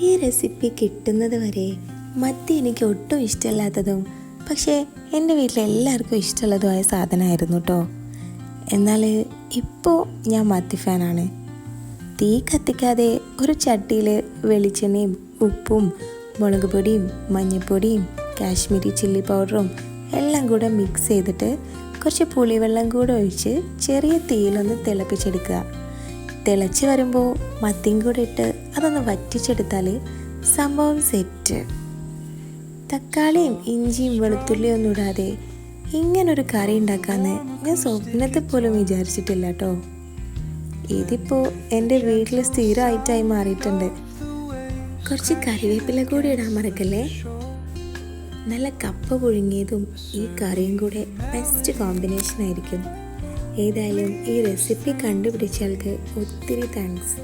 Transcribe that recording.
ഈ റെസിപ്പി കിട്ടുന്നത് വരെ മത്തി എനിക്ക് ഒട്ടും ഇഷ്ടമല്ലാത്തതും പക്ഷേ എന്റെ വീട്ടിൽ എല്ലാവർക്കും ഇഷ്ടമുള്ളതുമായ സാധനമായിരുന്നു കേട്ടോ എന്നാൽ ഇപ്പോൾ ഞാൻ മത്തി ഫാനാണ്. തീ കത്തിക്കാതെ ഒരു ചട്ടിയിൽ വെളിച്ചെണ്ണയും ഉപ്പും മുളക് പൊടിയും മഞ്ഞൾപ്പൊടിയും കാശ്മീരി ചില്ലി പൗഡറും എല്ലാം കൂടെ മിക്സ് ചെയ്തിട്ട് കുറച്ച് പുളിവെള്ളം കൂടെ ഒഴിച്ച് ചെറിയ തീയിലൊന്ന് തിളപ്പിച്ചെടുക്കുക. തിളച്ച് വരുമ്പോൾ മത്തിയും കൂടെ ഇട്ട് അതൊന്ന് വറ്റിച്ചെടുത്താൽ സംഭവം സെറ്റ് തക്കാളിയും ഇഞ്ചിയും വെളുത്തുള്ളിയും ഒന്നും ഇടാതെ ഇങ്ങനൊരു കറി ഉണ്ടാക്കാമെന്ന് ഞാൻ സ്വപ്നത്തിൽ പോലും വിചാരിച്ചിട്ടില്ല കേട്ടോ ഇതിപ്പോൾ എന്റെ വീട്ടിൽ സ്ഥിരമായിട്ടായി മാറിയിട്ടുണ്ട്. കുറച്ച് കറിവേപ്പില കൂടി ഇടാൻ മറക്കല്ലേ? നല്ല കപ്പ പുഴുങ്ങിയതും ഈ കറിയും കൂടെ ബെസ്റ്റ് കോമ്പിനേഷൻ ആയിരിക്കും. ഏതായാലും ഈ റെസിപ്പി കണ്ടുപിടിച്ചയാൾക്ക് ഒത്തിരി താങ്ക്സ്